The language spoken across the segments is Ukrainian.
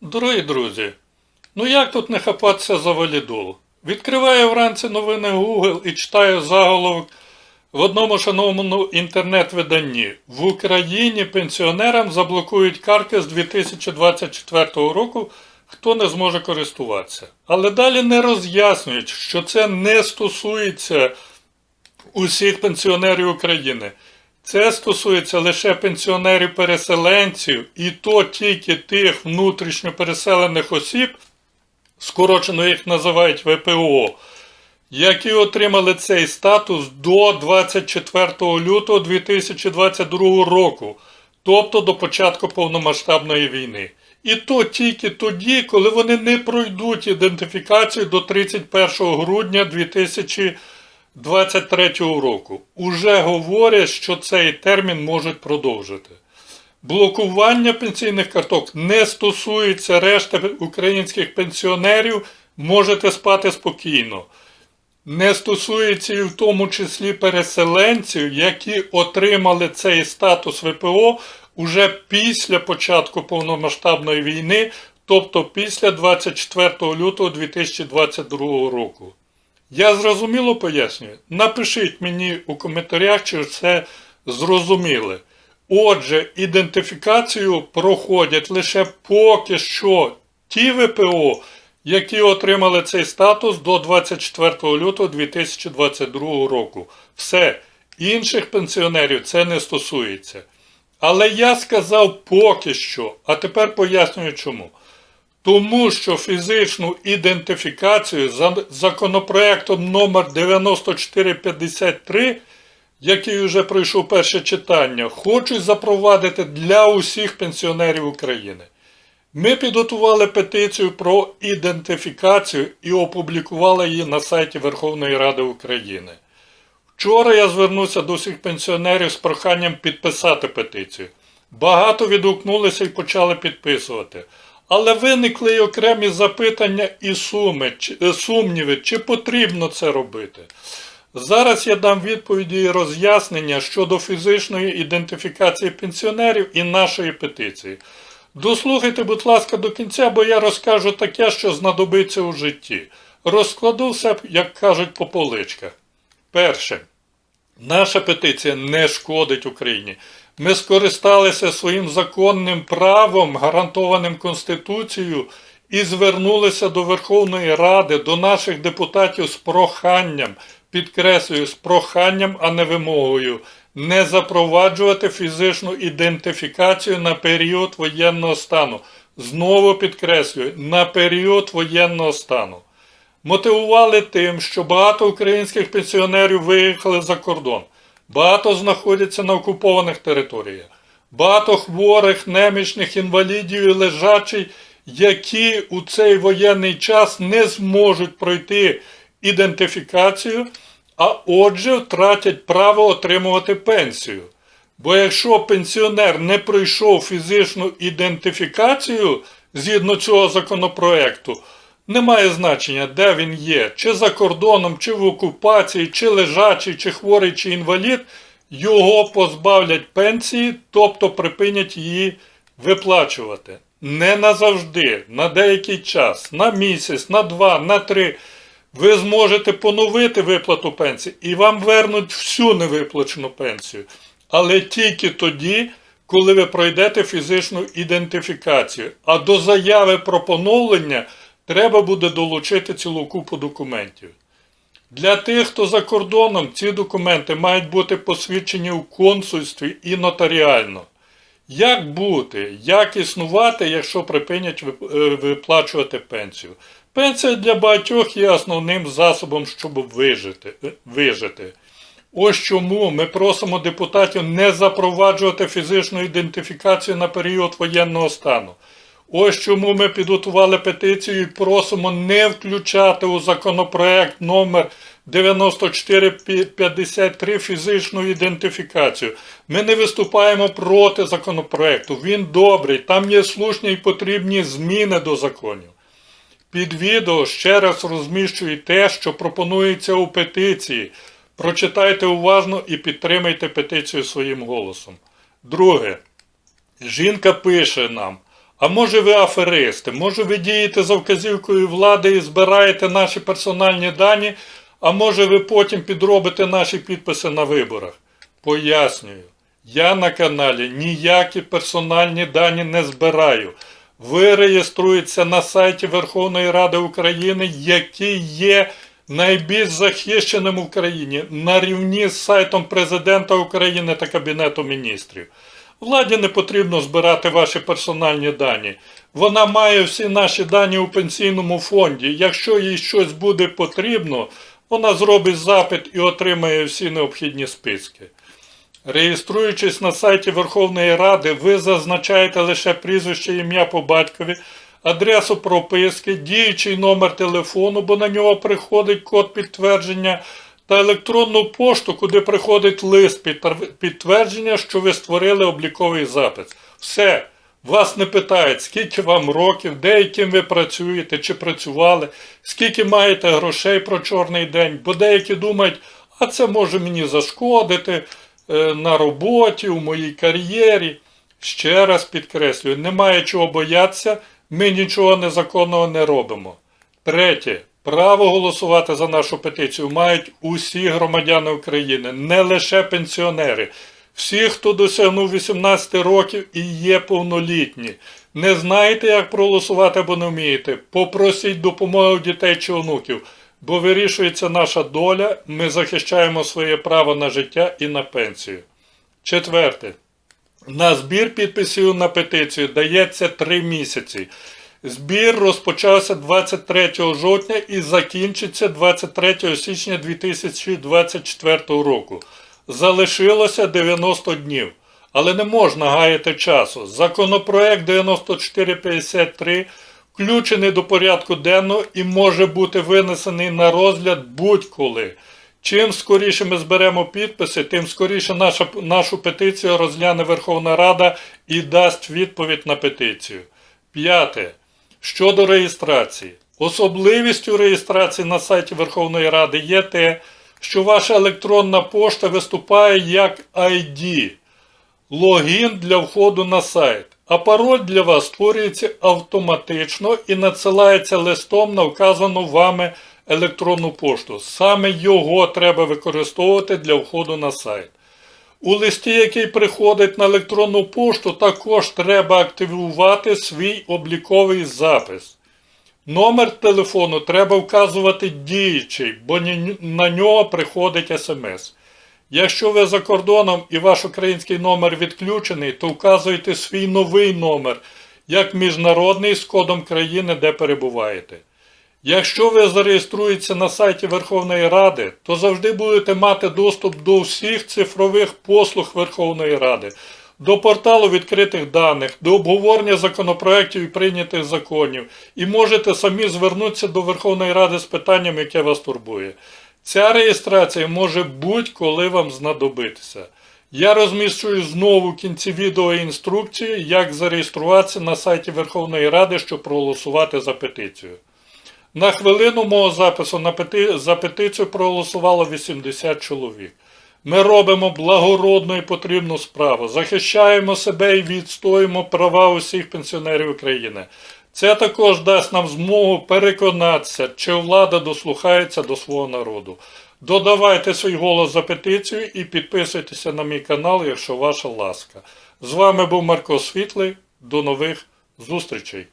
Дорогі друзі, ну як тут не хапатися за валідол? Відкриваю вранці новини Google і читаю заголовок в одному шановному інтернет-виданні. В Україні пенсіонерам заблокують картки з 2024 року, хто не зможе користуватися. Але далі не роз'яснюють, що це не стосується усіх пенсіонерів України. Це стосується лише пенсіонерів-переселенців, і то тільки тих внутрішньо переселених осіб, скорочено їх називають ВПО, які отримали цей статус до 24 лютого 2022 року, тобто до початку повномасштабної війни. І то тільки тоді, коли вони не пройдуть ідентифікацію до 31 грудня 2023 року. Уже говорять, що цей термін можуть продовжити. Блокування пенсійних карток не стосується решти українських пенсіонерів, можете спати спокійно. Не стосується і в тому числі переселенців, які отримали цей статус ВПО уже після початку повномасштабної війни, тобто після 24 лютого 2022 року. Я зрозуміло пояснюю? Напишіть мені у коментарях, чи все зрозуміли. Отже, ідентифікацію проходять лише поки що ті ВПО, які отримали цей статус до 24 лютого 2022 року. Все, інших пенсіонерів це не стосується. Але я сказав поки що, а тепер пояснюю чому. Тому що фізичну ідентифікацію за законопроектом номер 9453, який вже пройшов перше читання, хочуть запровадити для усіх пенсіонерів України. Ми підготували петицію про ідентифікацію і опублікували її на сайті Верховної Ради України. Вчора я звернувся до всіх пенсіонерів з проханням підписати петицію. Багато відгукнулися і почали підписувати. Але виникли й окремі запитання і суми, е, сумніви, чи потрібно це робити. Зараз я дам відповіді і роз'яснення щодо фізичної ідентифікації пенсіонерів і нашої петиції. Дослухайте, будь ласка, до кінця, бо я розкажу таке, що знадобиться у житті. Розкладу все, як кажуть, по поличках. Перше. Наша петиція не шкодить Україні. Ми скористалися своїм законним правом, гарантованим Конституцією, і звернулися до Верховної Ради, до наших депутатів з проханням, підкреслюю, з проханням, а не вимогою, не запроваджувати фізичну ідентифікацію на період воєнного стану. Знову підкреслюю, на період воєнного стану мотивували тим, що багато українських пенсіонерів виїхали за кордон, багато знаходяться на окупованих територіях, багато хворих, немічних, інвалідів і лежачих, які у цей воєнний час не зможуть пройти ідентифікацію, а отже втратять право отримувати пенсію. Бо якщо пенсіонер не пройшов фізичну ідентифікацію згідно цього законопроекту, немає значення, де він є, чи за кордоном, чи в окупації, чи лежачий, чи хворий, чи інвалід, його позбавлять пенсії, тобто припинять її виплачувати. Не назавжди, на деякий час, на місяць, на два, на три. Ви зможете поновити виплату пенсії і вам вернуть всю невиплачену пенсію. Але тільки тоді, коли ви пройдете фізичну ідентифікацію. А до заяви про поновлення треба буде долучити цілу купу документів. Для тих, хто за кордоном, ці документи мають бути посвідчені у консульстві і нотаріально. Як бути, як існувати, якщо припинять е, виплачувати пенсію? Пенсія для багатьох є основним засобом, щоб вижити. е, вижити. Ось чому ми просимо депутатів не запроваджувати фізичну ідентифікацію на період воєнного стану. Ось чому ми підготували петицію і просимо не включати у законопроект номер 9453 фізичну ідентифікацію. Ми не виступаємо проти законопроекту. Він добрий, там є слушні і потрібні зміни до законів. Під відео ще раз розміщую те, що пропонується у петиції. Прочитайте уважно і підтримайте петицію своїм голосом. Друге. Жінка пише нам, А може ви аферисти, може ви дієте за вказівкою влади і збираєте наші персональні дані, а може ви потім підробите наші підписи на виборах. Пояснюю, я на каналі ніякі персональні дані не збираю. Ви реєструєтеся на сайті Верховної Ради України, який є найбільш захищеним в Україні на рівні з сайтом Президента України та Кабінету міністрів. Владі не потрібно збирати ваші персональні дані. Вона має всі наші дані у пенсійному фонді. Якщо їй щось буде потрібно, вона зробить запит і отримає всі необхідні списки. Реєструючись на сайті Верховної Ради, ви зазначаєте лише прізвище ім'я по батькові, адресу прописки, діючий номер телефону, бо на нього приходить код підтвердження, та електронну пошту, куди приходить лист підтвердження, що ви створили обліковий запис. Все. Вас не питають, скільки вам років, де і ким ви працюєте, чи працювали, скільки маєте грошей про чорний день, бо деякі думають, а це може мені зашкодити е, на роботі, у моїй кар'єрі. Ще раз підкреслюю, немає чого боятися, ми нічого незаконного не робимо. Третє. Право голосувати за нашу петицію мають усі громадяни України, не лише пенсіонери. Всі, хто досягнув 18 років і є повнолітні. Не знаєте, як проголосувати або не вмієте? Попросіть допомоги у дітей чи онуків, бо вирішується наша доля, ми захищаємо своє право на життя і на пенсію. Четверте. На збір підписів на петицію дається 3 місяці. Збір розпочався 23 жовтня і закінчиться 23 січня 2024 року. Залишилося 90 днів. Але не можна гаяти часу. Законопроект 9453 включений до порядку денного і може бути винесений на розгляд будь-коли. Чим скоріше ми зберемо підписи, тим скоріше наша, нашу петицію розгляне Верховна Рада і дасть відповідь на петицію. П'яте. Щодо реєстрації. Особливістю реєстрації на сайті Верховної Ради є те, що ваша електронна пошта виступає як ID, логін для входу на сайт, а пароль для вас створюється автоматично і надсилається листом на вказану вами електронну пошту. Саме його треба використовувати для входу на сайт. У листі, який приходить на електронну пошту, також треба активувати свій обліковий запис. Номер телефону треба вказувати діючий, бо на нього приходить смс. Якщо ви за кордоном і ваш український номер відключений, то вказуйте свій новий номер як міжнародний з кодом країни, де перебуваєте. Якщо ви зареєструєтеся на сайті Верховної Ради, то завжди будете мати доступ до всіх цифрових послуг Верховної Ради, до порталу відкритих даних, до обговорення законопроєктів і прийнятих законів, і можете самі звернутися до Верховної Ради з питанням, яке вас турбує. Ця реєстрація може будь-коли вам знадобитися. Я розміщую знову в кінці відео інструкцію, як зареєструватися на сайті Верховної Ради, щоб проголосувати за петицію. На хвилину мого запису на пети... за петицію проголосувало 80 чоловік. Ми робимо благородну і потрібну справу, захищаємо себе і відстоїмо права усіх пенсіонерів України. Це також дасть нам змогу переконатися, чи влада дослухається до свого народу. Додавайте свій голос за петицію і підписуйтеся на мій канал, якщо ваша ласка. З вами був Марко Світлий. До нових зустрічей!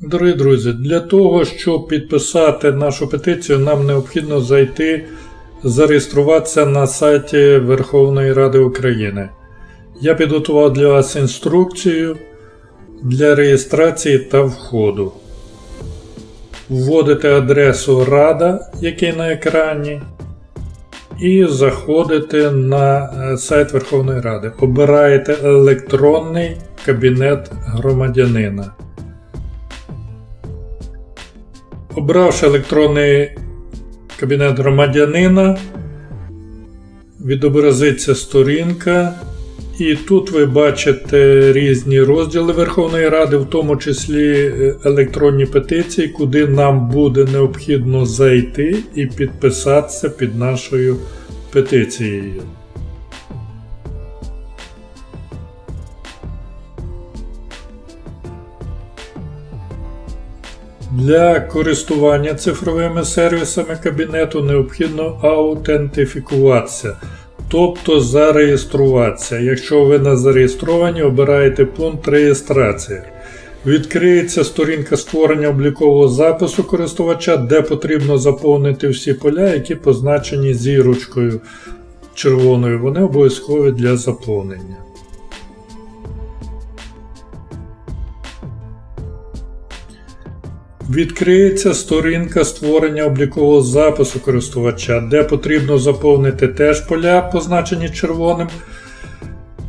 Дорогі друзі, для того, щоб підписати нашу петицію, нам необхідно зайти, зареєструватися на сайті Верховної Ради України. Я підготував для вас інструкцію для реєстрації та входу. Вводите адресу Рада, який на екрані, і заходите на е, сайт Верховної Ради. Обираєте електронний кабінет громадянина. Обравши електронний кабінет громадянина, відобразиться сторінка, І тут ви бачите різні розділи Верховної Ради, в тому числі е, електронні петиції, куди нам буде необхідно зайти і підписатися під нашою петицією. Для користування цифровими сервісами кабінету необхідно аутентифікуватися, тобто зареєструватися. Якщо ви не зареєстровані, обираєте пункт реєстрації. Відкриється сторінка створення облікового запису користувача, де потрібно заповнити всі поля, які позначені зірочкою червоною. Вони обов'язкові для заповнення. Відкриється сторінка створення облікового запису користувача, де потрібно заповнити теж поля, позначені червоним.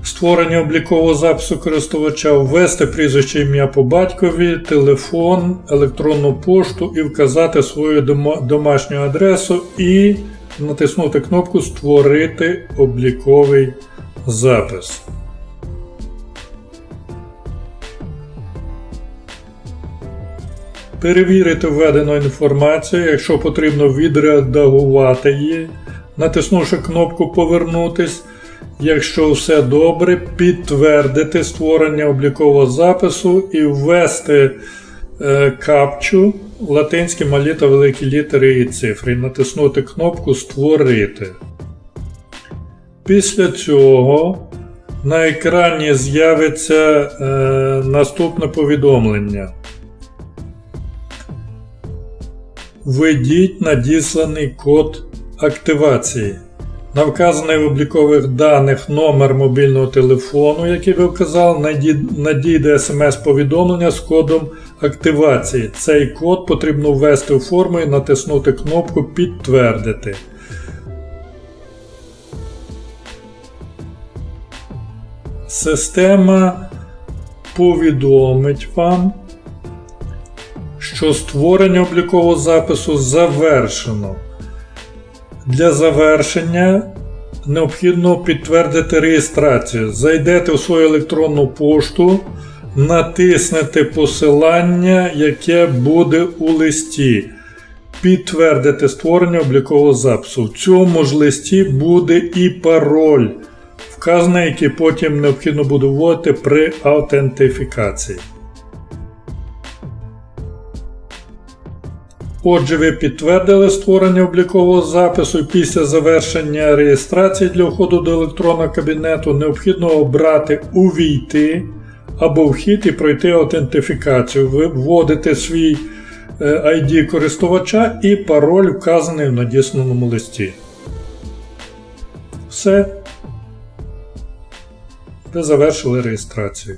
Створення облікового запису користувача, ввести прізвище ім'я по батькові, телефон, електронну пошту і вказати свою домашню адресу і натиснути кнопку Створити обліковий запис. Перевірити введену інформацію, якщо потрібно відредагувати її, натиснувши кнопку Повернутись. Якщо все добре, підтвердити створення облікового запису і ввести е, капчу латинські малі та великі літери і цифри, натиснути кнопку Створити. Після цього на екрані з'явиться е, наступне повідомлення. Введіть надісланий код активації. На вказаний в облікових даних номер мобільного телефону, який ви вказали, надійде смс-повідомлення з кодом активації. Цей код потрібно ввести у форму і натиснути кнопку Підтвердити. Система повідомить вам, що створення облікового запису завершено. Для завершення необхідно підтвердити реєстрацію. Зайдете у свою електронну пошту, натиснете посилання, яке буде у листі. Підтвердити створення облікового запису. В цьому ж листі буде і пароль, вказаний, який потім необхідно буде вводити при аутентифікації. Отже, ви підтвердили створення облікового запису після завершення реєстрації для входу до електронного кабінету необхідно обрати Увійти або вхід і пройти аутентифікацію. Ви вводите свій е, ID користувача і пароль вказаний в надісланому листі. Все. Ви завершили реєстрацію.